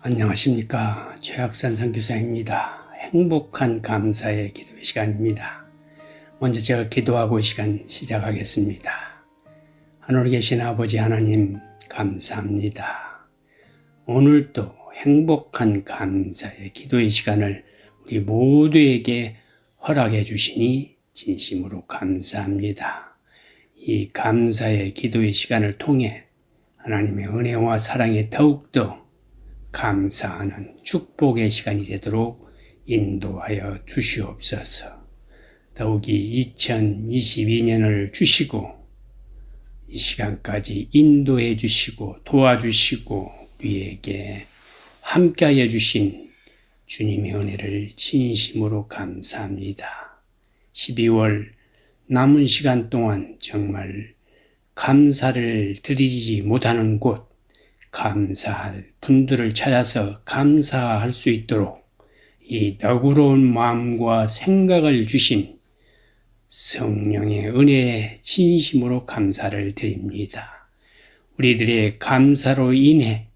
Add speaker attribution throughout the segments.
Speaker 1: 안녕하십니까. 최학산 선교사입니다. 행복한 감사의 기도 시간입니다. 먼저 제가 기도하고 이 시간 시작하겠습니다. 하늘에 계신 아버지 하나님, 감사합니다. 오늘도 행복한 감사의 기도의 시간을 우리 모두에게 허락해 주시니 진심으로 감사합니다. 이 감사의 기도의 시간을 통해 하나님의 은혜와 사랑에 더욱더 감사하는 축복의 시간이 되도록 인도하여 주시옵소서. 더욱이 2022년을 주시고 이 시간까지 인도해 주시고 도와주시고 우리에게 함께하여 주신 주님의 은혜를 진심으로 감사합니다. 12월 남은 시간 동안 정말 감사를 드리지 못하는 곳 감사할 분들을 찾아서 감사할 수 있도록 이 너그러운 마음과 생각을 주신 성령의 은혜에 진심으로 감사를 드립니다. 우리들의 감사로 인해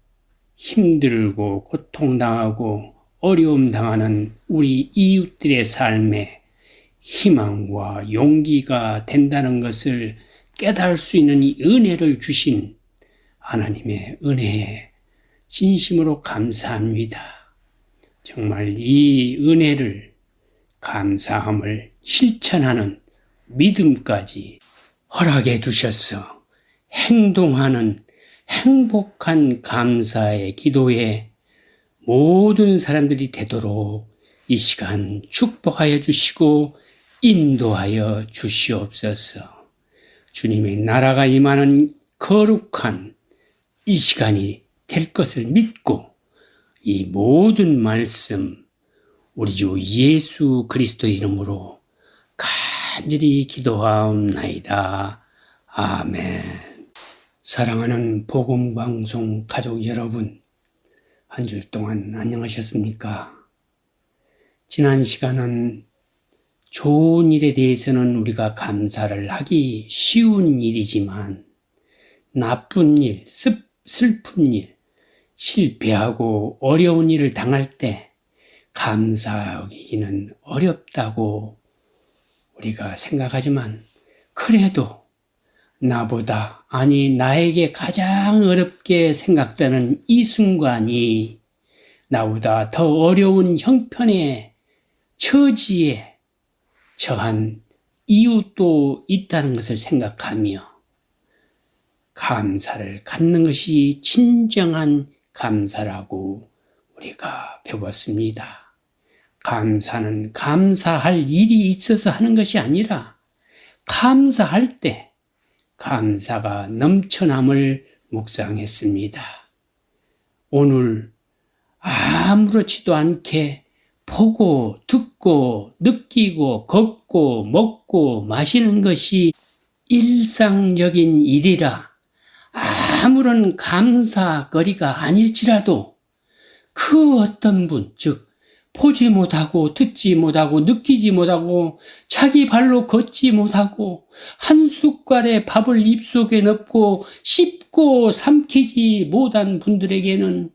Speaker 1: 힘들고 고통당하고 어려움 당하는 우리 이웃들의 삶에 희망과 용기가 된다는 것을 깨달을 수 있는 이 은혜를 주신 하나님의 은혜에 진심으로 감사합니다. 정말 이 은혜를 감사함을 실천하는 믿음까지 허락해 주셔서 행동하는 행복한 감사의 기도에 모든 사람들이 되도록 이 시간 축복하여 주시고 인도하여 주시옵소서. 주님의 나라가 임하는 거룩한 이 시간이 될 것을 믿고 이 모든 말씀 우리 주 예수 그리스도 이름으로 간절히 기도하옵나이다. 아멘. 사랑하는 복음방송 가족 여러분, 한 주 동안 안녕하셨습니까? 지난 시간은 좋은 일에 대해서는 우리가 감사를 하기 쉬운 일이지만 나쁜 일, 습, 슬픈 일, 실패하고 어려운 일을 당할 때 감사하기는 어렵다고 우리가 생각하지만 그래도 나보다 아니 나에게 가장 어렵게 생각되는 이 순간이 나보다 더 어려운 형편의 처지에 처한 이웃도 있다는 것을 생각하며 감사를 갖는 것이 진정한 감사라고 우리가 배웠습니다. 감사는 감사할 일이 있어서 하는 것이 아니라 감사할 때 감사가 넘쳐남을 묵상했습니다. 오늘 아무렇지도 않게 보고 듣고 느끼고 걷고 먹고 마시는 것이 일상적인 일이라 아무런 감사거리가 아닐지라도 그 어떤 분, 즉, 보지 못하고 듣지 못하고 느끼지 못하고 자기 발로 걷지 못하고 한 숟갈의 밥을 입속에 넣고 씹고 삼키지 못한 분들에게는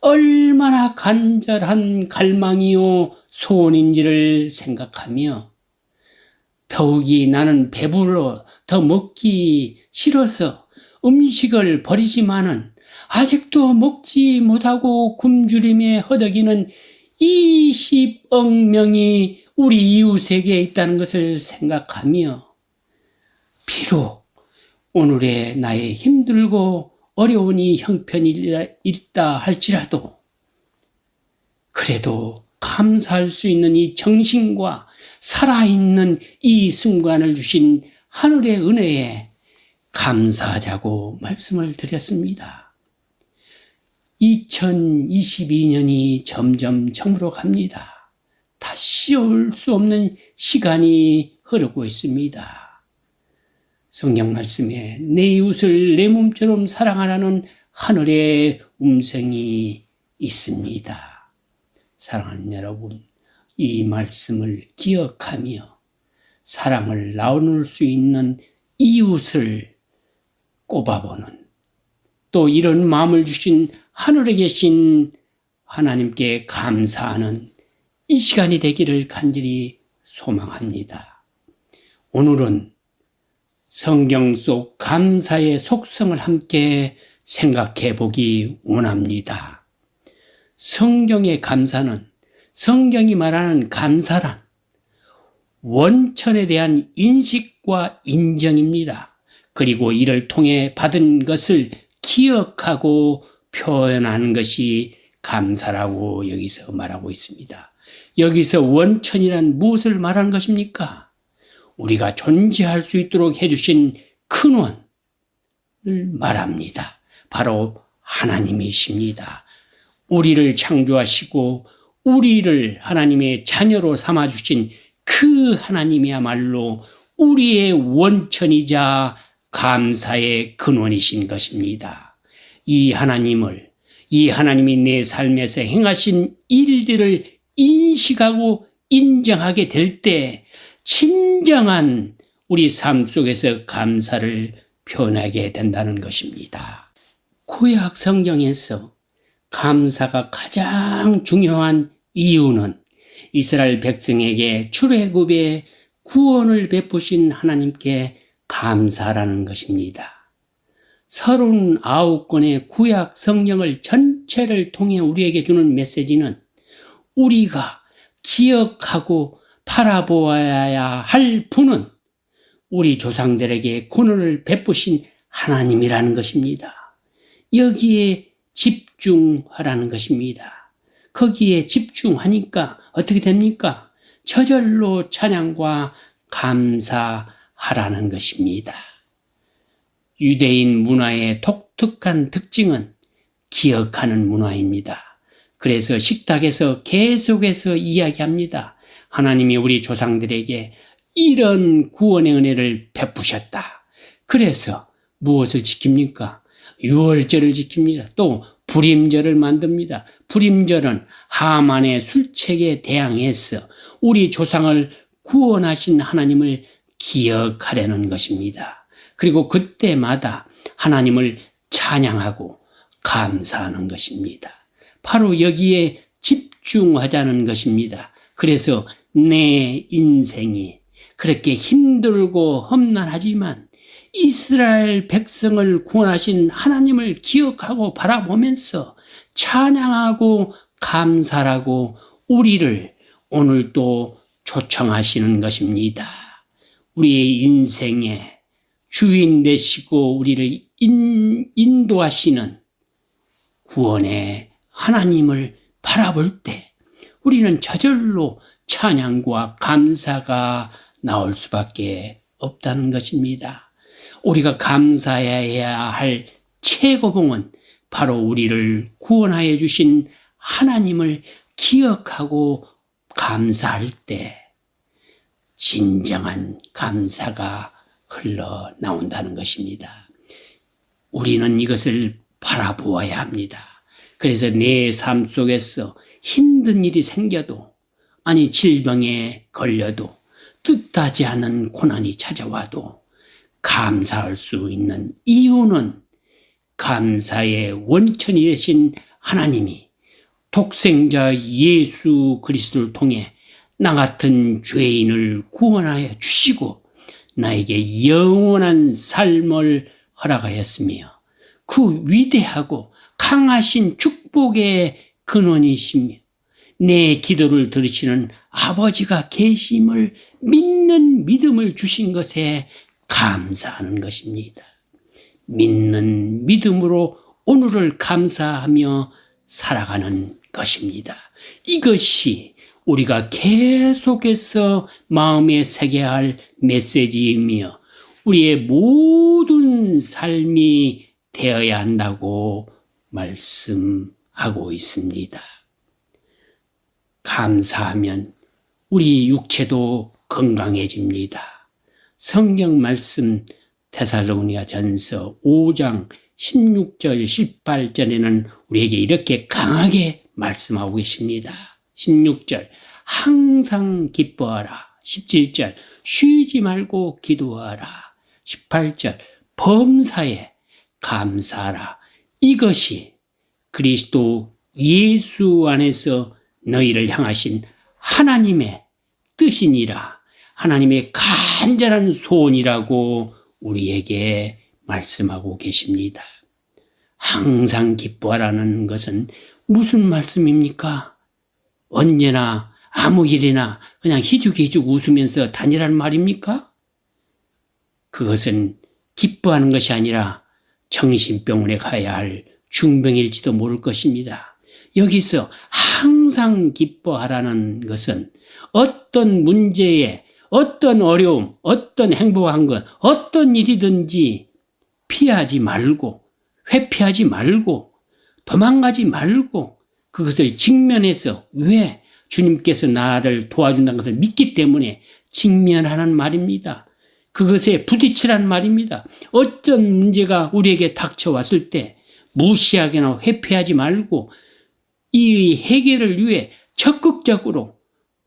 Speaker 1: 얼마나 간절한 갈망이요 소원인지를 생각하며 더욱이 나는 배불러 더 먹기 싫어서 음식을 버리지만은 아직도 먹지 못하고 굶주림에 허덕이는 20억 명이 우리 이웃에게 있다는 것을 생각하며 비록 오늘의 나의 힘들고 어려운 이 형편이 있다 할지라도 그래도 감사할 수 있는 이 정신과 살아있는 이 순간을 주신 하늘의 은혜에 감사하자고 말씀을 드렸습니다. 2022년이 점점 저물어 갑니다. 다시 올 수 없는 시간이 흐르고 있습니다. 성경 말씀에 내 이웃을 내 몸처럼 사랑하라는 하늘의 음성이 있습니다. 사랑하는 여러분, 이 말씀을 기억하며 사랑을 나눌 수 있는 이웃을 꼽아보는 또 이런 마음을 주신 하늘에 계신 하나님께 감사하는 이 시간이 되기를 간절히 소망합니다. 오늘은 성경 속 감사의 속성을 함께 생각해 보기 원합니다. 성경의 감사는 성경이 말하는 감사란 원천에 대한 인식과 인정입니다. 그리고 이를 통해 받은 것을 기억하고 표현하는 것이 감사라고 여기서 말하고 있습니다. 여기서 원천이란 무엇을 말하는 것입니까? 우리가 존재할 수 있도록 해주신 근원을 말합니다. 바로 하나님이십니다. 우리를 창조하시고 우리를 하나님의 자녀로 삼아주신 그 하나님이야말로 우리의 원천이자 감사의 근원이신 것입니다. 이 하나님을, 이 하나님이 내 삶에서 행하신 일들을 인식하고 인정하게 될 때, 진정한 우리 삶 속에서 감사를 표현하게 된다는 것입니다. 구약 성경에서 감사가 가장 중요한 이유는 이스라엘 백성에게 출애굽의 구원을 베푸신 하나님께 감사라는 것입니다. 39권의 구약 성경을 전체를 통해 우리에게 주는 메시지는 우리가 기억하고 바라보아야 할 분은 우리 조상들에게 구원을 베푸신 하나님이라는 것입니다. 여기에 집중하라는 것입니다. 거기에 집중하니까 어떻게 됩니까? 저절로 찬양과 감사 하라는 것입니다. 유대인 문화의 독특한 특징은 기억하는 문화입니다. 그래서 식탁에서 계속해서 이야기합니다. 하나님이 우리 조상들에게 이런 구원의 은혜를 베푸셨다. 그래서 무엇을 지킵니까? 유월절을 지킵니다. 또 불임절을 만듭니다. 불임절은 하만의 술책에 대항해서 우리 조상을 구원하신 하나님을 기억하려는 것입니다. 그리고 그때마다 하나님을 찬양하고 감사하는 것입니다. 바로 여기에 집중하자는 것입니다. 그래서 내 인생이 그렇게 힘들고 험난하지만 이스라엘 백성을 구원하신 하나님을 기억하고 바라보면서 찬양하고 감사하고 우리를 오늘 또 초청하시는 것입니다. 우리의 인생의 주인 되시고 우리를 인, 인도하시는 구원의 하나님을 바라볼 때 우리는 저절로 찬양과 감사가 나올 수밖에 없다는 것입니다. 우리가 감사해야 할 최고봉은 바로 우리를 구원하여 주신 하나님을 기억하고 감사할 때 진정한 감사가 흘러 나온다는 것입니다. 우리는 이것을 바라보아야 합니다. 그래서 내 삶 속에서 힘든 일이 생겨도 아니 질병에 걸려도 뜻하지 않은 고난이 찾아와도 감사할 수 있는 이유는 감사의 원천이 되신 하나님이 독생자 예수 그리스도를 통해 나 같은 죄인을 구원하여 주시고 나에게 영원한 삶을 허락하였으며 그 위대하고 강하신 축복의 근원이시며 내 기도를 들으시는 아버지가 계심을 믿는 믿음을 주신 것에 감사하는 것입니다. 믿는 믿음으로 오늘을 감사하며 살아가는 것입니다. 이것이 우리가 계속해서 마음에 새겨야 할 메시지이며 우리의 모든 삶이 되어야 한다고 말씀하고 있습니다. 감사하면 우리 육체도 건강해집니다. 성경 말씀 테살로니아 전서 5장 16절, 18절에는 우리에게 이렇게 강하게 말씀하고 계십니다. 16절, 항상 기뻐하라. 17절, 쉬지 말고 기도하라. 18절, 범사에 감사하라. 이것이 그리스도 예수 안에서 너희를 향하신 하나님의 뜻이니라. 하나님의 간절한 소원이라고 우리에게 말씀하고 계십니다. 항상 기뻐하라는 것은 무슨 말씀입니까? 언제나 아무 일이나 그냥 희죽희죽 웃으면서 다니란 말입니까? 그것은 기뻐하는 것이 아니라 정신병원에 가야 할 중병일지도 모를 것입니다. 여기서 항상 기뻐하라는 것은 어떤 문제에 어떤 어려움, 어떤 행복한 것, 어떤 일이든지 피하지 말고, 회피하지 말고, 도망가지 말고, 그것을 직면해서 왜 주님께서 나를 도와준다는 것을 믿기 때문에 직면하는 말입니다. 그것에 부딪히란 말입니다. 어떤 문제가 우리에게 닥쳐왔을 때 무시하거나 회피하지 말고 이 해결을 위해 적극적으로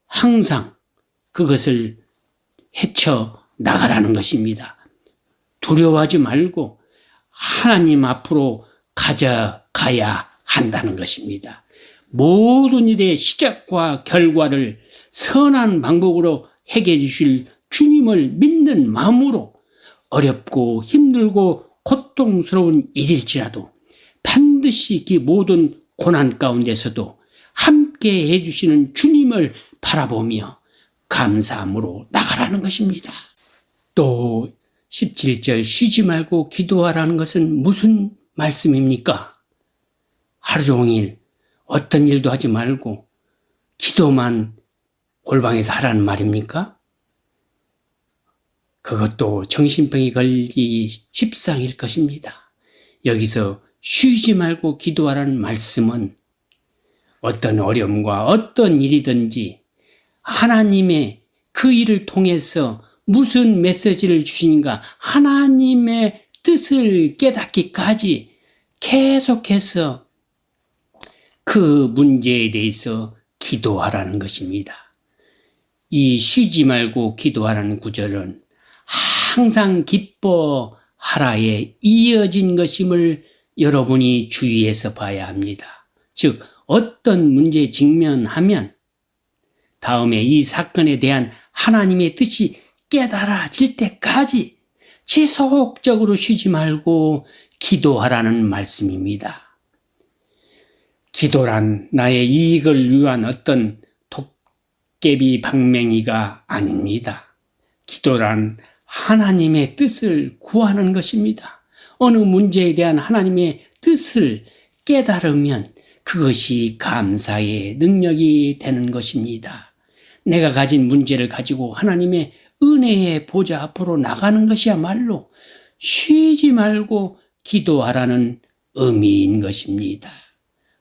Speaker 1: 항상 그것을 헤쳐 나가라는 것입니다. 두려워하지 말고 하나님 앞으로 가져가야 한다는 것입니다. 모든 일의 시작과 결과를 선한 방법으로 해결해 주실 주님을 믿는 마음으로 어렵고 힘들고 고통스러운 일일지라도 반드시 그 모든 고난 가운데서도 함께 해주시는 주님을 바라보며 감사함으로 나가라는 것입니다. 또 17절 쉬지 말고 기도하라는 것은 무슨 말씀입니까? 하루 종일 어떤 일도 하지 말고 기도만 골방에서 하라는 말입니까? 그것도 정신병이 걸리기 십상일 것입니다. 여기서 쉬지 말고 기도하라는 말씀은 어떤 어려움과 어떤 일이든지 하나님의 그 일을 통해서 무슨 메시지를 주시는가 하나님의 뜻을 깨닫기까지 계속해서 그 문제에 대해서 기도하라는 것입니다. 이 쉬지 말고 기도하라는 구절은 항상 기뻐하라에 이어진 것임을 여러분이 주의해서 봐야 합니다. 즉, 어떤 문제에 직면하면 다음에 이 사건에 대한 하나님의 뜻이 깨달아질 때까지 지속적으로 쉬지 말고 기도하라는 말씀입니다. 기도란 나의 이익을 위한 어떤 도깨비 방맹이가 아닙니다. 기도란 하나님의 뜻을 구하는 것입니다. 어느 문제에 대한 하나님의 뜻을 깨달으면 그것이 감사의 능력이 되는 것입니다. 내가 가진 문제를 가지고 하나님의 은혜의 보좌 앞으로 나가는 것이야말로 쉬지 말고 기도하라는 의미인 것입니다.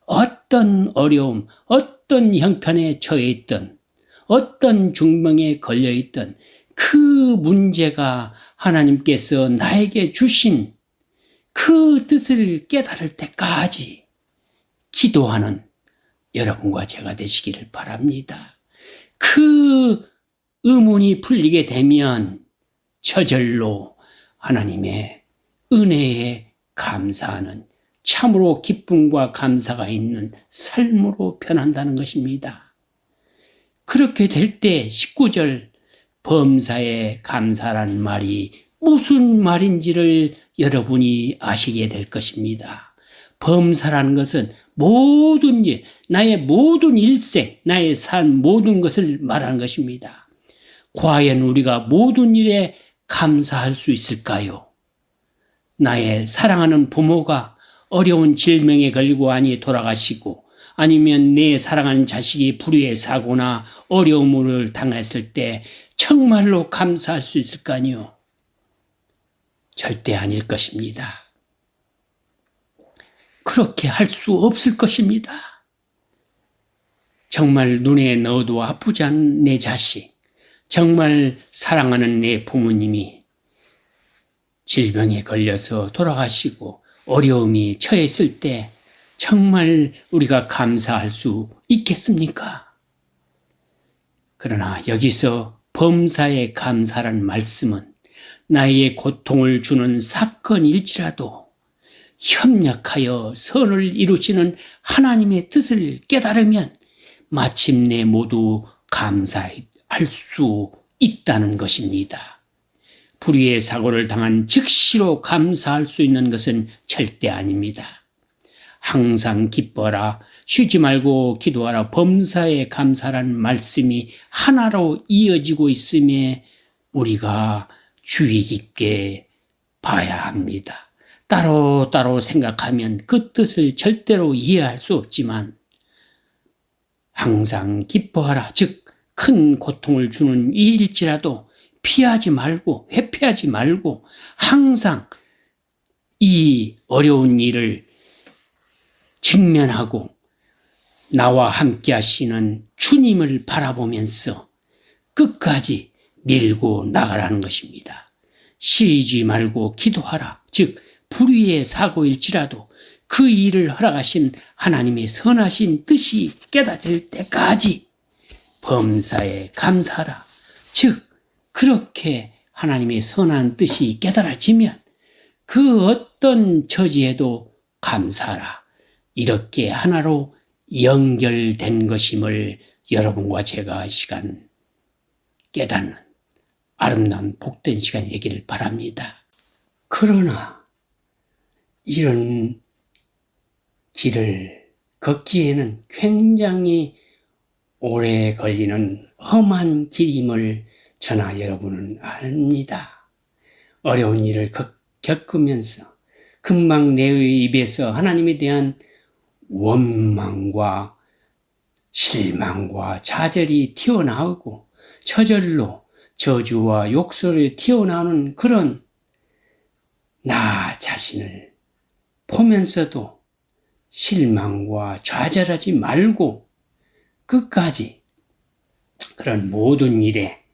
Speaker 1: 어떤 어려움, 어떤 형편에 처해 있던, 어떤 중병에 걸려 있던 그 문제가 하나님께서 나에게 주신 그 뜻을 깨달을 때까지 기도하는 여러분과 제가 되시기를 바랍니다. 그 의문이 풀리게 되면 저절로 하나님의 은혜에 감사하는 참으로 기쁨과 감사가 있는 삶으로 변한다는 것입니다. 그렇게 될 때 19절 범사에 감사란 말이 무슨 말인지를 여러분이 아시게 될 것입니다. 범사라는 것은 모든 일, 나의 모든 일생, 나의 삶 모든 것을 말하는 것입니다. 과연 우리가 모든 일에 감사할 수 있을까요? 나의 사랑하는 부모가 어려운 질병에 걸리고 아니 돌아가시고 아니면 내 사랑하는 자식이 불의에 사고나 어려움을 당했을 때 정말로 감사할 수 있을 거 아니요? 절대 아닐 것입니다. 그렇게 할 수 없을 것입니다. 정말 눈에 넣어도 아프지 않은 내 자식, 정말 사랑하는 내 부모님이 질병에 걸려서 돌아가시고 어려움이 처했을 때 정말 우리가 감사할 수 있겠습니까? 그러나 여기서 범사에 감사란 말씀은 나의 고통을 주는 사건일지라도 협력하여 선을 이루시는 하나님의 뜻을 깨달으면 마침내 모두 감사할 수 있다는 것입니다. 불의의 사고를 당한 즉시로 감사할 수 있는 것은 절대 아닙니다. 항상 기뻐라, 쉬지 말고 기도하라, 범사에 감사라는 말씀이 하나로 이어지고 있음에 우리가 주의 깊게 봐야 합니다. 따로 따로 생각하면 그 뜻을 절대로 이해할 수 없지만 항상 기뻐하라. 즉, 큰 고통을 주는 일일지라도 피하지 말고, 회피하지 말고, 항상 이 어려운 일을 직면하고 나와 함께 하시는 주님을 바라보면서 끝까지 밀고 나가라는 것입니다. 쉬지 말고 기도하라. 즉, 불의의 사고일지라도 그 일을 허락하신 하나님의 선하신 뜻이 깨닫을 때까지 범사에 감사하라. 즉, 그렇게 하나님의 선한 뜻이 깨달아지면 그 어떤 처지에도 감사하라. 이렇게 하나로 연결된 것임을 여러분과 제가 시간 깨닫는 아름다운 복된 시간이 되기를 바랍니다. 그러나 이런 길을 걷기에는 굉장히 오래 걸리는 험한 길임을 저나 여러분은 압니다. 어려운 일을 겪으면서 금방 내 입에서 하나님에 대한 원망과 실망과 좌절이 튀어나오고 저절로 저주와 욕설이 튀어나오는 그런 나 자신을 보면서도 실망과 좌절하지 말고 끝까지 그런 모든 일에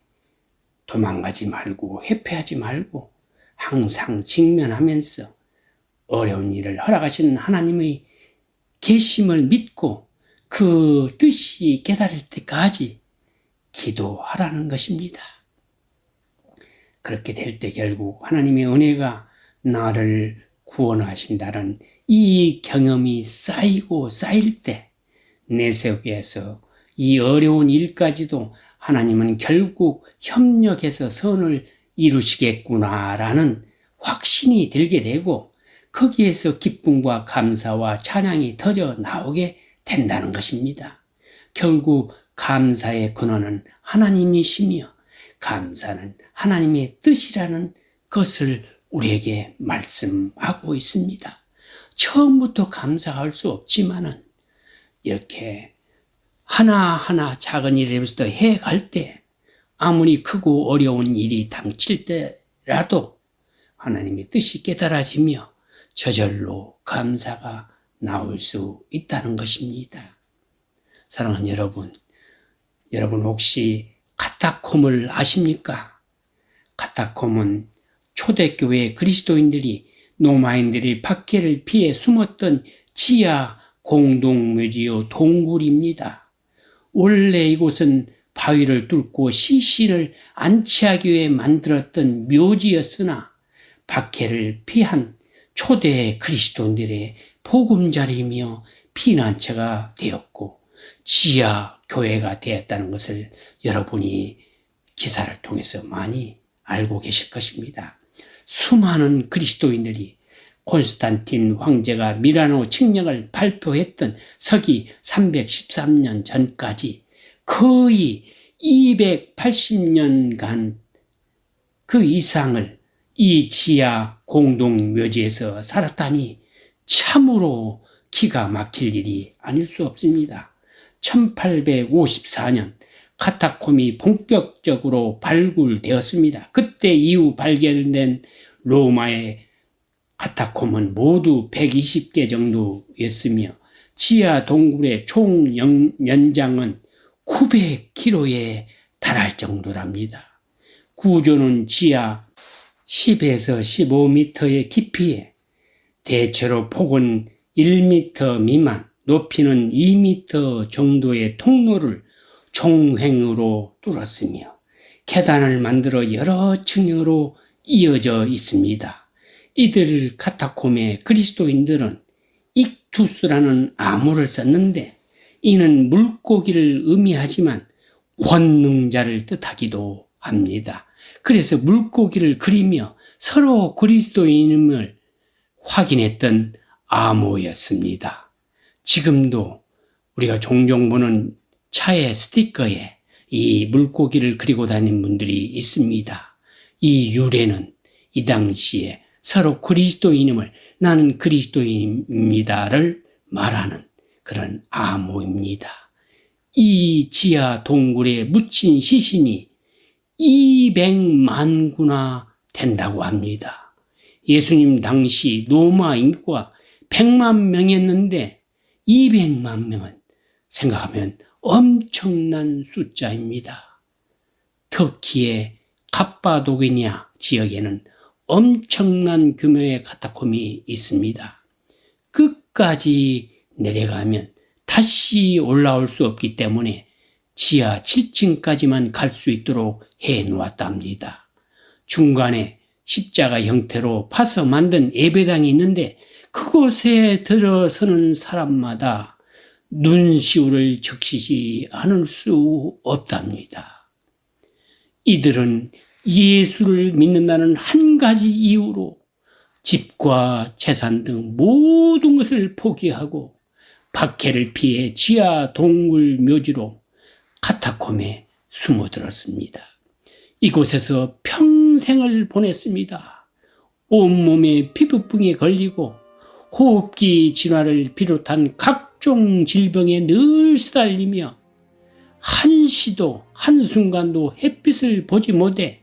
Speaker 1: 도망가지 말고 회피하지 말고 항상 직면하면서 어려운 일을 허락하시는 하나님의 계심을 믿고 그 뜻이 깨달을 때까지 기도하라는 것입니다. 그렇게 될 때 결국 하나님의 은혜가 나를 구원하신다는 이 경험이 쌓이고 쌓일 때 내 속에서 이 어려운 일까지도 하나님은 결국 협력해서 선을 이루시겠구나라는 확신이 들게 되고 거기에서 기쁨과 감사와 찬양이 터져 나오게 된다는 것입니다. 결국 감사의 근원은 하나님이시며 감사는 하나님의 뜻이라는 것을 우리에게 말씀하고 있습니다. 처음부터 감사할 수 없지만은 이렇게 하나하나 작은 일에부터 해갈 때 아무리 크고 어려운 일이 당칠 때라도 하나님의 뜻이 깨달아지며 저절로 감사가 나올 수 있다는 것입니다. 사랑하는 여러분, 여러분 혹시 카타콤을 아십니까? 카타콤은 초대교회 그리스도인들이 노마인들이 박해를 피해 숨었던 지하 공동묘지요 동굴입니다. 원래 이곳은 바위를 뚫고 시신을 안치하기 위해 만들었던 묘지였으나 박해를 피한 초대 그리스도인들의 보금자리이며 피난처가 되었고 지하 교회가 되었다는 것을 여러분이 기사를 통해서 많이 알고 계실 것입니다. 수많은 그리스도인들이 콘스탄틴 황제가 미라노 칙령을 발표했던 서기 313년 전까지 거의 280년간 그 이상을 이 지하 공동묘지에서 살았다니 참으로 기가 막힐 일이 아닐 수 없습니다. 1854년 카타콤이 본격적으로 발굴되었습니다. 그때 이후 발견된 로마의 카타콤은 모두 120개 정도였으며 지하 동굴의 총 연장은 900km에 달할 정도랍니다. 구조는 지하 10에서 15m의 깊이에 대체로 폭은 1m 미만, 높이는 2m 정도의 통로를 종횡으로 뚫었으며 계단을 만들어 여러 층으로 이어져 있습니다. 이들 카타콤의 그리스도인들은 익투스라는 암호를 썼는데 이는 물고기를 의미하지만 권능자를 뜻하기도 합니다. 그래서 물고기를 그리며 서로 그리스도인임을 확인했던 암호였습니다. 지금도 우리가 종종 보는 차의 스티커에 이 물고기를 그리고 다니는 분들이 있습니다. 이 유래는 이 당시에 서로 그리스도인임을 나는 그리스도인입니다를 말하는 그런 암호입니다. 이 지하 동굴에 묻힌 시신이 200만 구나 된다고 합니다. 예수님 당시 로마 인구가 100만 명이었는데 200만 명은 생각하면 엄청난 숫자입니다. 터키의 카파도기니아 지역에는 엄청난 규모의 카타콤이 있습니다. 끝까지 내려가면 다시 올라올 수 없기 때문에 지하 7층까지만 갈 수 있도록 해 놓았답니다. 중간에 십자가 형태로 파서 만든 예배당이 있는데 그곳에 들어서는 사람마다 눈시울을 적시지 않을 수 없답니다. 이들은 예수를 믿는다는 한 가지 이유로 집과 재산 등 모든 것을 포기하고 박해를 피해 지하 동굴 묘지로 카타콤에 숨어들었습니다. 이곳에서 평생을 보냈습니다. 온몸에 피부병에 걸리고 호흡기 진화를 비롯한 각종 질병에 늘 시달리며 한시도 한순간도 햇빛을 보지 못해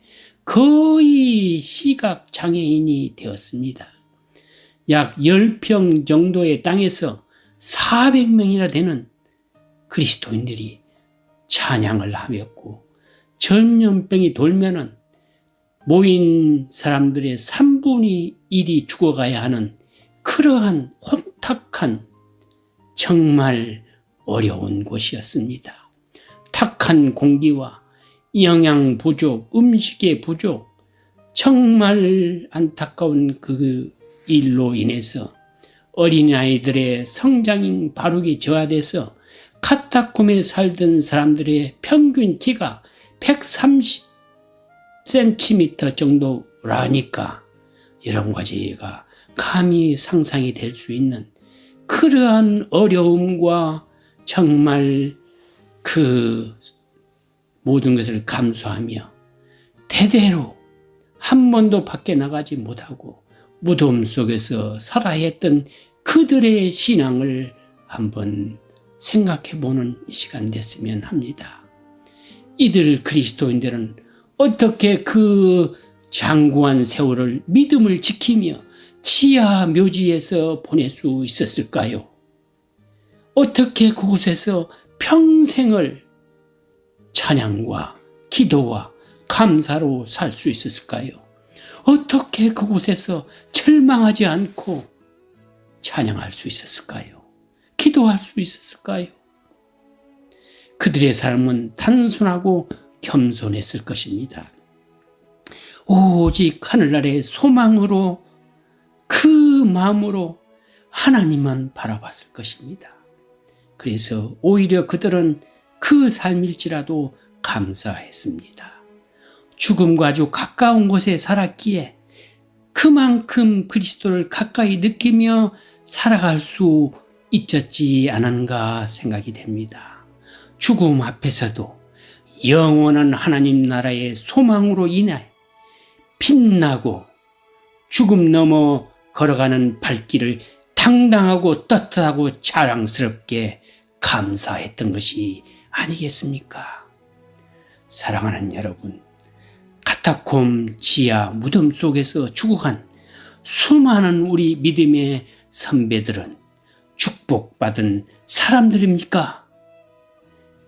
Speaker 1: 거의 시각 장애인이 되었습니다. 약 10평 정도의 땅에서 400명이나 되는 그리스도인들이 찬양을 하였고 전염병이 돌면은 모인 사람들의 3분의 1이 죽어가야 하는 그러한 혼탁한 정말 어려운 곳이었습니다. 탁한 공기와 영양 부족, 음식의 부족, 정말 안타까운 그 일로 인해서 어린아이들의 성장이 바르게 저하돼서 카타콤에 살던 사람들의 평균 키가 130cm 정도라니까. 이런 가지가 감히 상상이 될 수 있는 그러한 어려움과 정말 그 모든 것을 감수하며 대대로 한 번도 밖에 나가지 못하고 무덤 속에서 살아야 했던 그들의 신앙을 한번 생각해 보는 시간 됐으면 합니다. 이들 그리스도인들은 어떻게 그 장구한 세월을 믿음을 지키며 지하 묘지에서 보낼 수 있었을까요? 어떻게 그곳에서 평생을 찬양과 기도와 감사로 살 수 있었을까요? 어떻게 그곳에서 절망하지 않고 찬양할 수 있었을까요? 기도할 수 있었을까요? 그들의 삶은 단순하고 겸손했을 것입니다. 오직 하늘나라의 소망으로 그 마음으로 하나님만 바라봤을 것입니다. 그래서 오히려 그들은 그 삶일지라도 감사했습니다. 죽음과 아주 가까운 곳에 살았기에 그만큼 그리스도를 가까이 느끼며 살아갈 수 있었지 않은가 생각이 됩니다. 죽음 앞에서도 영원한 하나님 나라의 소망으로 인해 빛나고 죽음 넘어 걸어가는 발길을 당당하고 떳떳하고 자랑스럽게 감사했던 것이 아니겠습니까? 사랑하는 여러분, 카타콤 지하 무덤 속에서 죽어간 수많은 우리 믿음의 선배들은 축복받은 사람들입니까?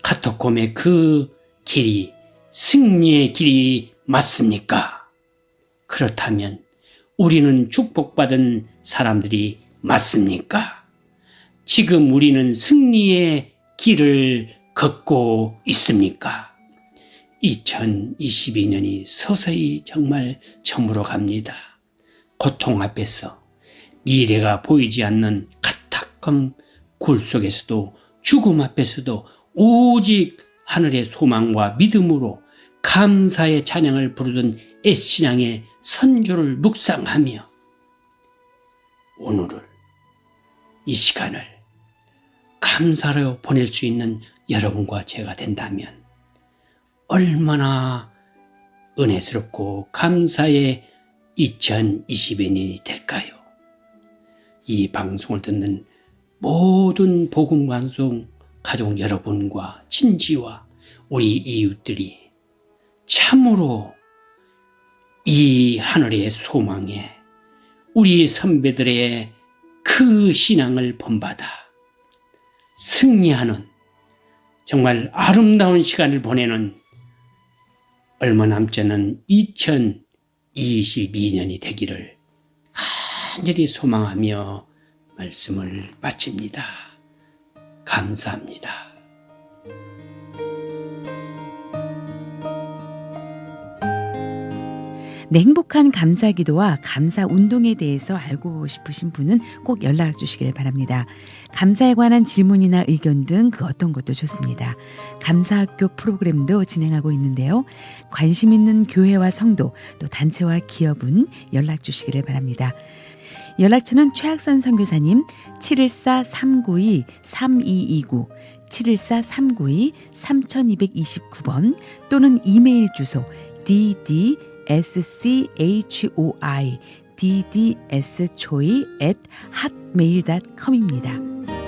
Speaker 1: 카타콤의 그 길이 승리의 길이 맞습니까? 그렇다면 우리는 축복받은 사람들이 맞습니까? 지금 우리는 승리의 길을 걷고 있습니까? 2022년이 서서히 정말 저물어 갑니다. 고통 앞에서 미래가 보이지 않는 카타콤 굴 속에서도 죽음 앞에서도 오직 하늘의 소망과 믿음으로 감사의 찬양을 부르던 애신앙의 선조를 묵상하며 오늘을 이 시간을 감사로 보낼 수 있는 여러분과 제가 된다면 얼마나 은혜스럽고 감사의 2022년이 될까요? 이 방송을 듣는 모든 복음 방송 가족 여러분과 친지와 우리 이웃들이 참으로 이 하늘의 소망에 우리 선배들의 그 신앙을 본받아 승리하는 정말 아름다운 시간을 보내는 얼마 남지 않은 2022년이 되기를 간절히 소망하며 말씀을 마칩니다. 감사합니다.
Speaker 2: 행복한 감사 기도와 감사 운동에 대해서 알고 싶으신 분은 꼭 연락 주시길 바랍니다. 감사에 관한 질문이나 의견 등 그 어떤 것도 좋습니다. 감사학교 프로그램도 진행하고 있는데요. 관심 있는 교회와 성도 또 단체와 기업은 연락 주시기를 바랍니다. 연락처는 최학선 선교사님 714-392-3229 714-392-3229번 또는 이메일 주소 dd schoi ddscho이 at hotmail.com입니다.